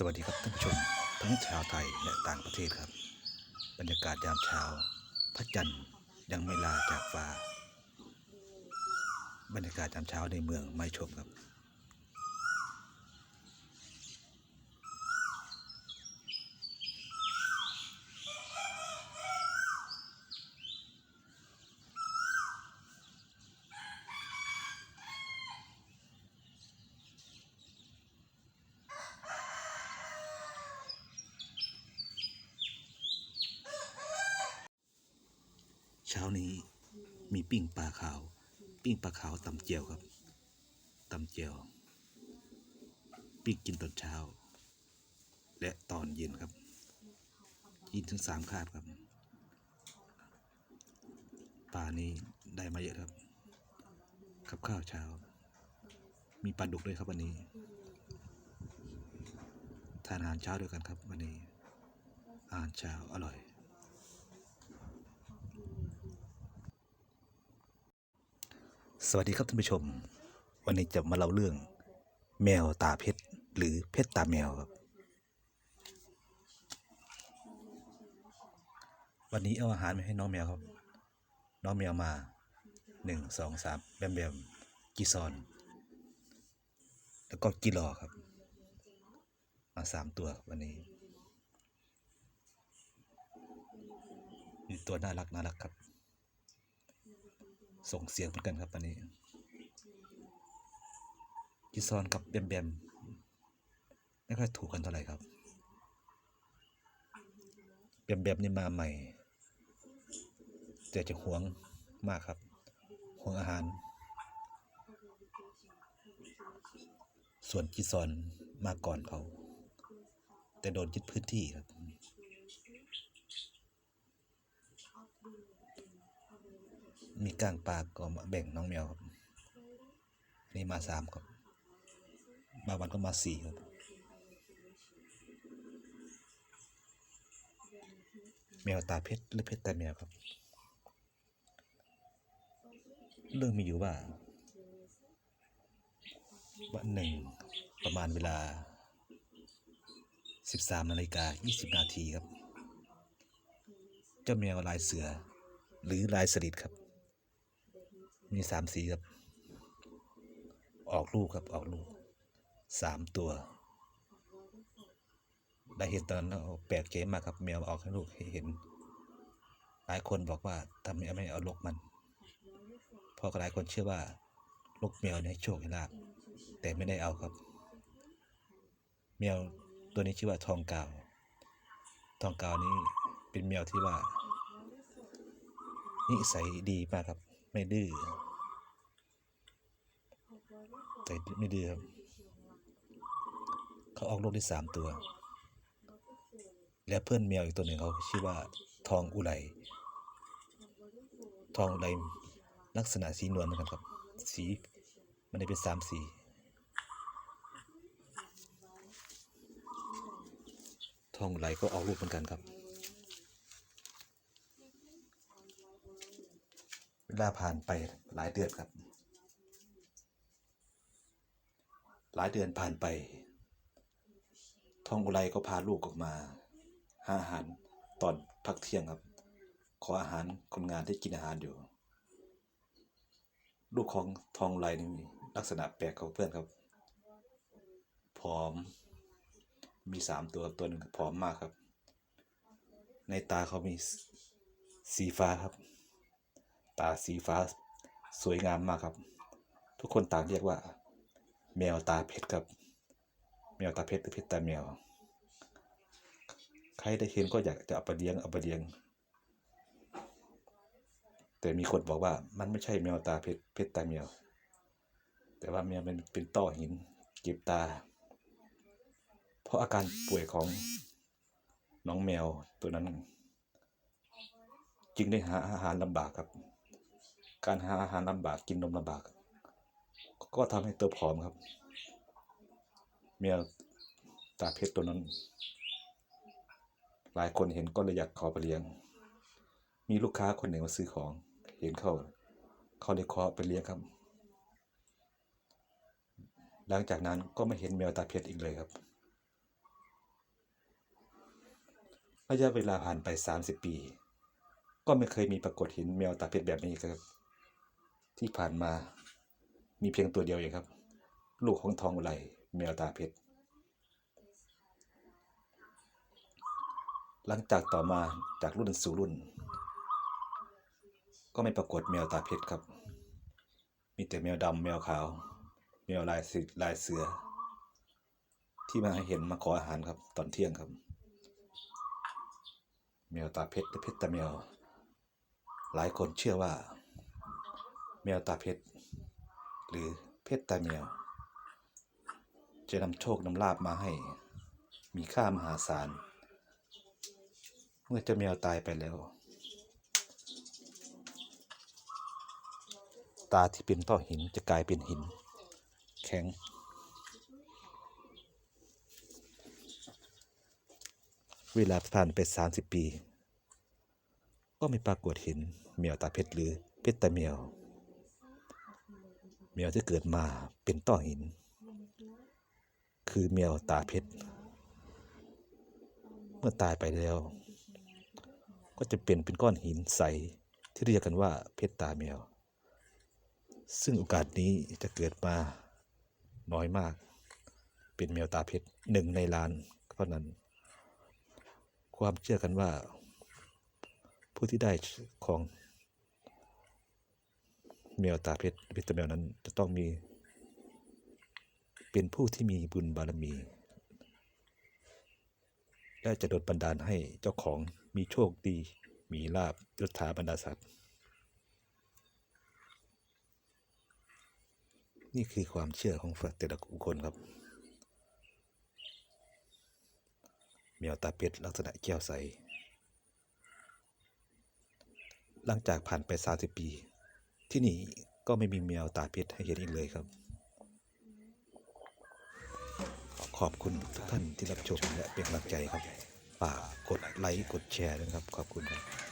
สวัสดีครับท่านผู้ชมทั้งชาวไทยและต่างประเทศครับ บรรยากาศยามเช้าพระจันทร์ยังไม่ลาจากฟ้า บรรยากาศยามเช้าในเมืองไม่ชมครับานี้มีปิ้งปลาขาว ปิ้งปลาขาวตำเจียวครับตำเจียว ปิ้งกินตอนเช้า และตอนเย็นครับ กินถึงสามคาบครับปลานี้ได้มาเยอะครับกับข้าวเช้า มีปลาดุกด้วยครับวันนี้ ทานอาหารเช้าด้วยกันครับวันนี้อาหารเช้าอร่อย สวัสดีครับท่านผู้ชม วันนี้จะมาเล่าเรื่อง แมวตาเพชรหรือเพชรตาแมวครับ วันนี้เอาอาหารมาให้น้องแมวครับ น้องแมวมาหนึ่งสองสามแบมแบมกีซอน แล้วก็กิรอครับ มาสามตัววันนี้มีตัวน่ารักน่ารักครับ ส่งเสียงเหมือนกันครับวันนี้กิซอนกับแบมแบมไม่ค่อยถูกกันเท่าไหร่ครับแบมแบมนี่มาใหม่แต่จะหวงมากครับหวงอาหาร ส่วนกิซอนมาก่อนเขา แต่โดนยึดพื้นที่ครับ มีก้างปลาก็มาแบ่งน้องแมวครับนี่มาสามครับบางวันก็มาสี่ครับแมวตาเพชรหรือเพชรตาแมวครับ เรื่องมีอยู่ว่า วันหนึ่งประมาณเวลา 13นาฬิกา20 นาทีครับ เจ้าแมวลายเสือหรือลายสลิดครับ มีสามสีครับ ออกลูกครับออกลูกสามตัว ได้เห็นตอนนั้นแปลกใจมากครับแมวออกให้ลูกให้เห็น หลายคนบอกว่าทำไมไม่เอาลกมันเพราะหลายคนเชื่อว่าลูกแมวเนี่ยโชคให้ลาบแต่ไม่ได้เอาครับ แมวตัวนี้ชื่อว่าทองกาว ทองกาวนี้เป็นแมวที่ว่านิสัยดีมากครับ ไม่ดื้อแต่ไม่ดื้อครับ เขาออกลูกได้สามตัว และเพื่อนแมวอีกตัวหนึ่งเขาชื่อว่าทองอุไรทองอุไรลักษณะสีนวลเหมือนกันครับ สีมันได้เป็นสามสีทองอุไรก็ออกลูกเหมือนกันครับ เว ลาผ่านไปหลายเดือนครับ หลายเดือนผ่านไป ทองอุไรก็พาลูกออกมาหาอาหารตอนพักเที่ยงครับ ขออาหารคนงานที่กินอาหารอยู่ ลูกของทองอุไรนี่ลักษณะแปลกของเพื่อนครับผอม มีสามตัวตัวหนึ่งผอมมากครับ ในตาเขามีสีฟ้าครับ ตาสีฟ้าสวยงามมากครับ ทุกคนต่างเรียกว่า แมวตาเพชรครับ แมวตาเพชรหรือเพชรตาแมว ใครได้เห็นก็อยากจะเอาไปเลี้ยงเอาไปเลี้ยง แต่มีคนบอกว่ามันไม่ใช่แมวตาเพชรเพชรตาแมว แต่ว่าแมวมันเป็นต้อหินเจ็บตา เพราะอาการป่วยของน้องแมวตัวนั้น จึงได้หาอาหารลำบากครับ การหาอาหารลำบากกินนมลำบาก ก็ทำให้ตัวผอมครับแมวตาเพชรตัวนั้น หลายคนเห็นก็เลยอยากขอไปเลี้ยง มีลูกค้าคนหนึ่งมาซื้อของ เห็นเขาเขาเลยขอไปเลี้ยงครับ หลังจากนั้นก็ไม่เห็นแมวตาเพชรอีกเลยครับระยะเวลาผ่านไป 30 ปี ก็ไม่เคยมีปรากฏเห็นแมวตาเพชรแบบนี้ครับ ที่ผ่านมามีเพียงตัวเดียวเองครับ ลูกของทองอุไรแมวตาเพชรหลังจากต่อมาจากรุ่นสู่รุ่น ก็ไม่ปรากฏแมวตาเพชรครับ มีแต่แมวดำแมวขาว แมวลายสีลายเสือ ที่มาให้เห็นมาขออาหารครับ ตอนเที่ยงครับแมวตาเพชรหรือเพชรตาแมว หลายคนเชื่อว่า มวตาเพชรหรือเพชรตาแมว จะนำโชคนำลาบมาให้ มีค่ามหาศาล เมื่อเจ้าแมวตายไปแล้ว ตาที่เป็นต้อหินจะกลายเป็นหิน แข็ง เวลาผ่านไป 30 ปี ก็ไม่ปรากฏเห็นแมวตาเพชรหรือเพชรตาแมว แมวที่เกิดมาเป็นต้อหิน คือแมวตาเพชร เมื่อตายไปแล้ว ก็จะเป็นเป็นก้อนหินใสที่เรียกกันว่าเพชรตาแมว ซึ่งโอกาสนี้จะเกิดมาน้อยมาก เป็นแมวตาเพชรหนึ่งในล้านเท่านั้น ความเชื่อกันว่า ผู้ที่ได้ของ แมวตาเพชรเพชรตแมวนั้นจะต้องมี เป็นผู้ที่มีบุญบารมี และจะโดนบันดาลให้เจ้าของมีโชคดี มีลาบยศถาบรรดาศักดิ์นี่คือความเชื่อของแต่ละบุคคลครับแมวตาเป็ดลักษณะแก้วใส หลังจากผ่านไป 30 ปี ที่นี่ก็ไม่มีแมวตาพิษให้เห็นอีกเลยครับ ขอบคุณทุกท่านที่รับชมและเป็นกำลังใจครับฝากกดไลค์กดแชร์ด้วยนะครับ ขอบคุณครับ